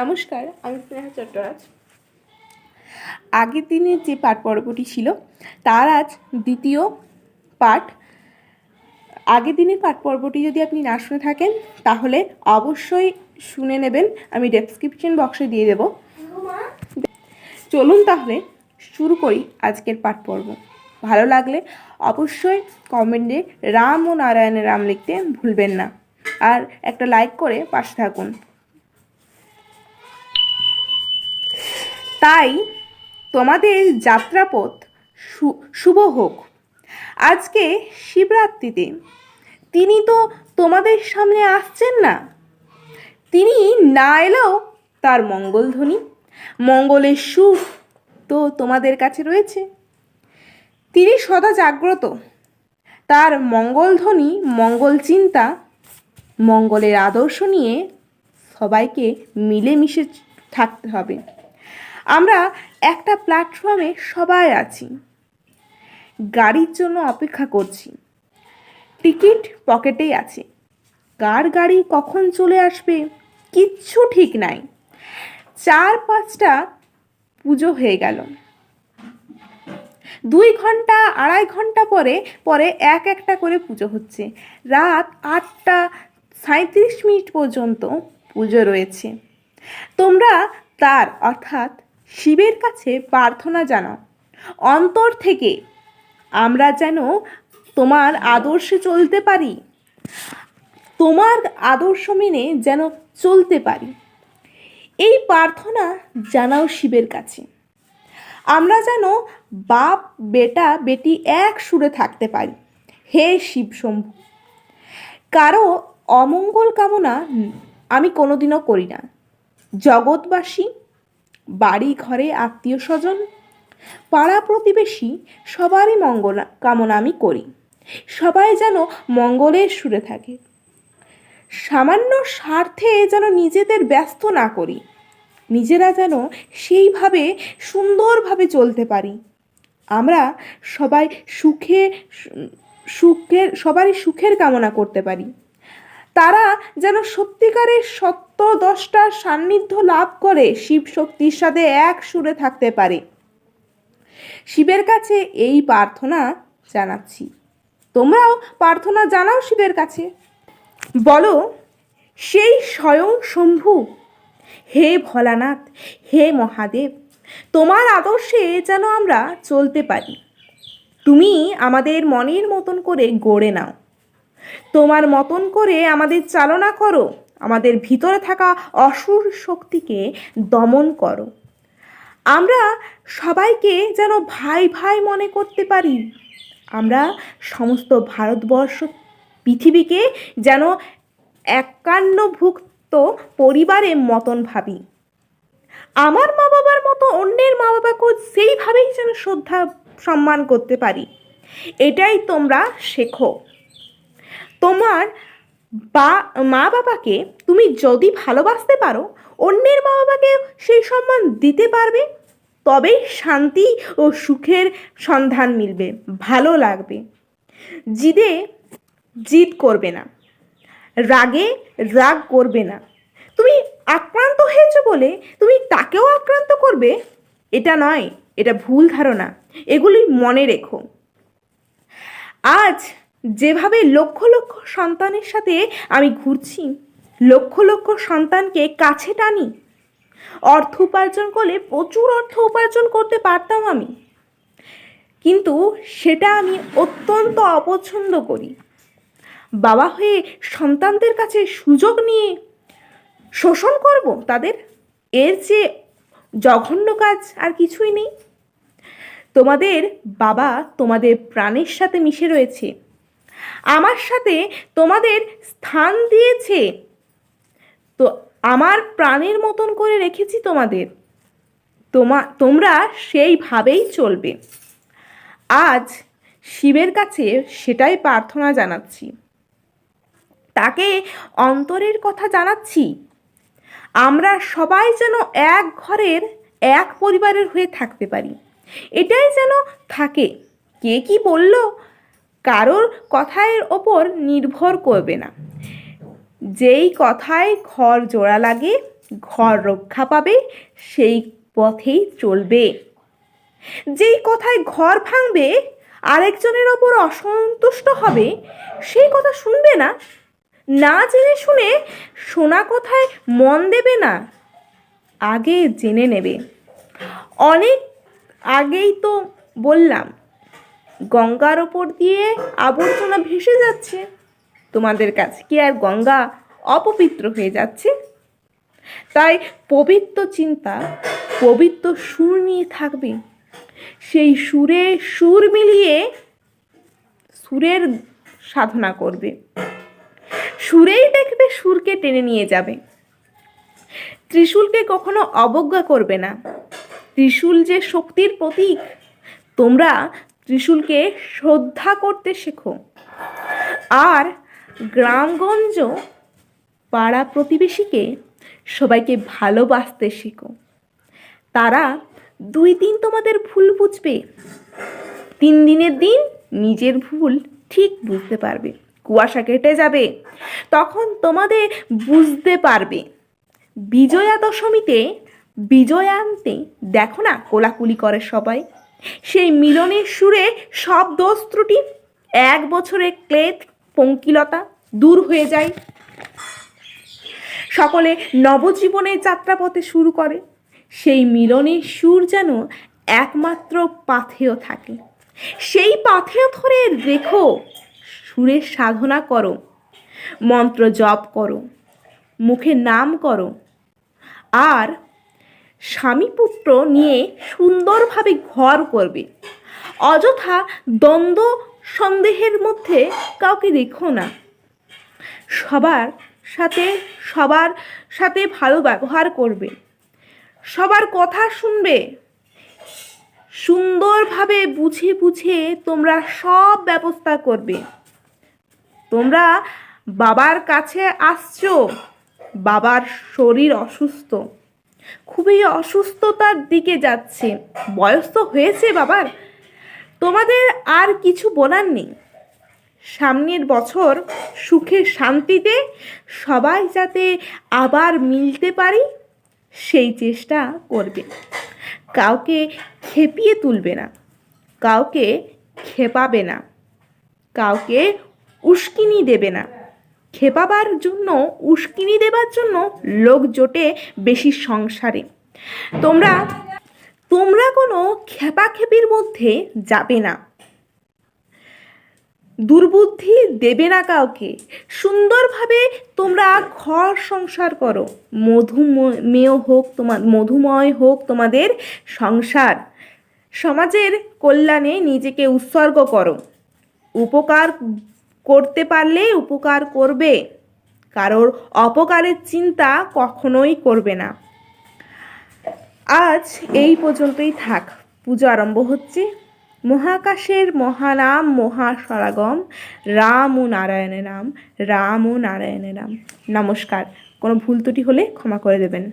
নমস্কার, আমি স্নেহা চট্টরাজ। আগের দিনের যে পাঠ পর্বটি ছিল, তার আজ দ্বিতীয় পাঠ। আগের দিনের পাঠ পর্বটি যদি আপনি না শুনে থাকেন, তাহলে অবশ্যই শুনে নেবেন। আমি ডেসক্রিপশন বক্সে দিয়ে দেব। চলুন তাহলে শুরু করি আজকের পাঠ পর্ব। ভালো লাগলে অবশ্যই কমেন্টে রাম ও নারায়ণের রাম লিখতে ভুলবেন না। আর একটা লাইক করে পাশে থাকুন। তাই তোমাদের যাত্রাপথ শুভ হোক। আজকে শিবরাত্রিতে তিনি তো তোমাদের সামনে আসছেন না। তিনি না এলেও তার মঙ্গলধ্বনি, মঙ্গলের সুর তো তোমাদের কাছে রয়েছে। তিনি সদা জাগ্রত। তার মঙ্গলধ্বনি, মঙ্গল চিন্তা, মঙ্গলের আদর্শ নিয়ে সবাইকে মিলেমিশে থাকতে হবে। আমরা একটা প্ল্যাটফর্মে সবাই আছি। গাড়ির জন্য অপেক্ষা করছি। টিকিট পকেটেই আছে। কার গাড়ি কখন চলে আসবে কিচ্ছু ঠিক নাই। চার পাঁচটা পুজো হয়ে গেল। দুই ঘণ্টা, আড়াই ঘণ্টা পরে পরে এক একটা করে পুজো হচ্ছে। রাত আটটা সাঁত্রিশ মিনিট পর্যন্ত পুজো রয়েছে। তোমরা তার, অর্থাৎ শিবের কাছে প্রার্থনা জানাও। অন্তর থেকে আমরা যেন তোমার আদর্শে চলতে পারি। তোমার আদর্শ মেনে যেন চলতে পারি। এই প্রার্থনা জানাও শিবের কাছে। আমরা যেন বাপ, বেটা, বেটি এক সুরে থাকতে পারি। হে শিব শম্ভু, কারও অমঙ্গল কামনা আমি কোনোদিনও করি না। জগৎবাসী বাড়ি ঘরে আত্মীয় স্বজন পাড়া প্রতিবেশী সবারই মঙ্গল কামনা আমি করি। সবাই যেন মঙ্গলের সুরে থাকে। সামান্য স্বার্থে যেন নিজেদের ব্যস্ত না করি। নিজেরা যেন সেইভাবে সুন্দরভাবে চলতে পারি। আমরা সবাই সুখে সুখের, সবারই সুখের কামনা করতে পারি। তারা যেন সত্যিকারের সত্য দশটার সান্নিধ্য লাভ করে শিব শক্তির সাথে এক সুরে থাকতে পারে। শিবের কাছে এই প্রার্থনা জানাচ্ছি। তোমরাও প্রার্থনা জানাও শিবের কাছে। বলো, সেই স্বয়ং শম্ভু, হে ভোলানাথ, হে মহাদেব, তোমার আদর্শে যেন আমরা চলতে পারি। তুমি আমাদের মনের মতন করে গড়ে নাও। তোমার মতন করে আমাদের চালনা করো। আমাদের ভিতরে থাকা অসুর শক্তিকে দমন করো। আমরা সবাইকে যেন ভাই ভাই মনে করতে পারি। আমরা সমস্ত ভারতবর্ষ, পৃথিবীকে যেন একান্নভুক্ত পরিবারের মতন ভাবি। আমার মা বাবার মতো অন্যের মা বাবাকেও সেইভাবেই যেন শ্রদ্ধা, সম্মান করতে পারি। এটাই তোমরা শেখো। তোমার বা, মা বাবাকে তুমি যদি ভালোবাসতে পারো, অন্যের মা বাবাকে সেই সম্মান দিতে পারবে, তবেই শান্তি ও সুখের সন্ধান মিলবে, ভালো লাগবে। জিদে জিদ করবে না, রাগে রাগ করবে না। তুমি আক্রান্ত হয়েছো বলে তুমি তাকেও আক্রান্ত করবে? এটা নয়, এটা ভুল ধারণা, এগুলি মনে রেখো। আজ যেভাবে লক্ষ লক্ষ সন্তানের সাথে আমি ঘুরছি, লক্ষ লক্ষ সন্তানকে কাছে টানি, অর্থ উপার্জন করলে প্রচুর অর্থ উপার্জন করতে পারতাম আমি। কিন্তু সেটা আমি অত্যন্ত অপছন্দ করি। বাবা হয়ে সন্তানদের কাছে সুযোগ নিয়ে শোষণ করব তাদের? এর চেয়ে জঘন্য কাজ আর কিছুই নেই। তোমাদের বাবা তোমাদের প্রাণের সাথে মিশে রয়েছে। আমার সাথে তোমাদের স্থান দিয়েছে। তো আমার প্রাণের মতন করে রেখেছি তোমাদের। তোমা, তোমরা সেইভাবেই চলবে। আজ শিবের কাছে সেটাই প্রার্থনা জানাচ্ছি। তাকে অন্তরের কথা জানাচ্ছি। আমরা সবাই যেন এক ঘরের, এক পরিবারের হয়ে থাকতে পারি। এটাই যেন থাকে। কে কি বলল? কারোর কথার ওপর নির্ভর করবে না। যেই কথায় ঘর জোড়া লাগে, ঘর রক্ষা পাবে, সেই পথেই চলবে। যেই কথায় ঘর ভাঙবে, আরেকজনের ওপর অসন্তুষ্ট হবে, সেই কথা শুনবে না। না জেনে শুনে শোনা কথায় মন দেবে না, আগে জেনে নেবে। অনেক আগেই তো বললাম গঙ্গার ওপর দিয়ে আবর্জনা ভেসে যাচ্ছে। তোমাদের কাছে কি আর গঙ্গা অপবিত্র হয়ে যাচ্ছে? তাই পবিত্র চিন্তা, পবিত্র সুর নিয়ে থাকবে। সেই সুরে সুর মিলিয়ে সুরের সাধনা করবে। সুরেই দেখবে সুরকে টেনে নিয়ে যাবে। ত্রিশূলকে কখনো অবজ্ঞা করবে না। ত্রিশূল যে শক্তির প্রতীক, তোমরা ত্রিশূলকে শ্রদ্ধা করতে শেখো। আর গ্রামগঞ্জ পাড়া প্রতিবেশীকে সবাইকে ভালোবাসতে শেখো। তারা দুই দিন তোমাদের ভুল বুঝবে, তিন দিনের দিন নিজের ভুল ঠিক বুঝতে পারবে, কুয়াশা কেটে যাবে, তখন তোমাদের বুঝতে পারবে। বিজয়া দশমীতে বিজয় আনতে দেখো না কোলাকুলি করে সবাই। সেই মিলনের সুরে সব দোষ ত্রুটি, এক বছরে ক্লেদ, পঙ্কিলতা দূর হয়ে যায়। সকলে নবজীবনের যাত্রাপথে শুরু করে। সেই মিলনের সুর যেন একমাত্র পাথেয় থাকে। সেই পাথেয় ধরে রেখো, সুরের সাধনা করো, মন্ত্র জপ করো, মুখে নাম করো। আর স্বামী পুত্র নিয়ে সুন্দরভাবে ঘর করবে। অযথা দ্বন্দ্ব সন্দেহের মধ্যে কাউকে রেখো না। সবার সাথে সবার সাথে ভালো ব্যবহার করবে। সবার কথা শুনবে। সুন্দরভাবে বুঝে বুঝে তোমরা সব ব্যবস্থা করবে। তোমরা বাবার কাছে আসছো। বাবার শরীর অসুস্থ। খুবই অসুস্থতার দিকে যাচ্ছে। বয়স তো হয়েছে বাবার? তোমাদের আর কিছু বলার নেই। সামনের বছর সুখে শান্তিতে সবাই যাতে আবার মিলতে পারি, সেই চেষ্টা করবে। কাউকে খেপিয়ে তুলবে না, কাউকে খেপাবে না, কাউকে উস্কিনি দেবে না। খেপাবার জন্য, উস্কিনি দেবার জন্য লোক জোটে বেশি সংসারে। তোমরা তোমরা কোনো খেপাখেপির মধ্যে যাবে না। দুর্বুদ্ধি দেবে না কাউকে। সুন্দরভাবে তোমরা ঘর সংসার করো। মধুমেয় হোক তোমার মধুময় হোক তোমাদের সংসার। সমাজের কল্যাণে নিজেকে উৎসর্গ করো। উপকার করতে পারলে উপকার করবে। কারোর অপকারের চিন্তা কখনোই করবে না। আজ এই পর্যন্তই থাক। পুজো আরম্ভ হচ্ছে। মহাকাশের মহানাম মহাসরাগম রাম ও নারায়ণের নাম, রাম ও নারায়ণের নাম। নমস্কার। কোনো ভুল ত্রুটি হলে ক্ষমা করে দেবেন।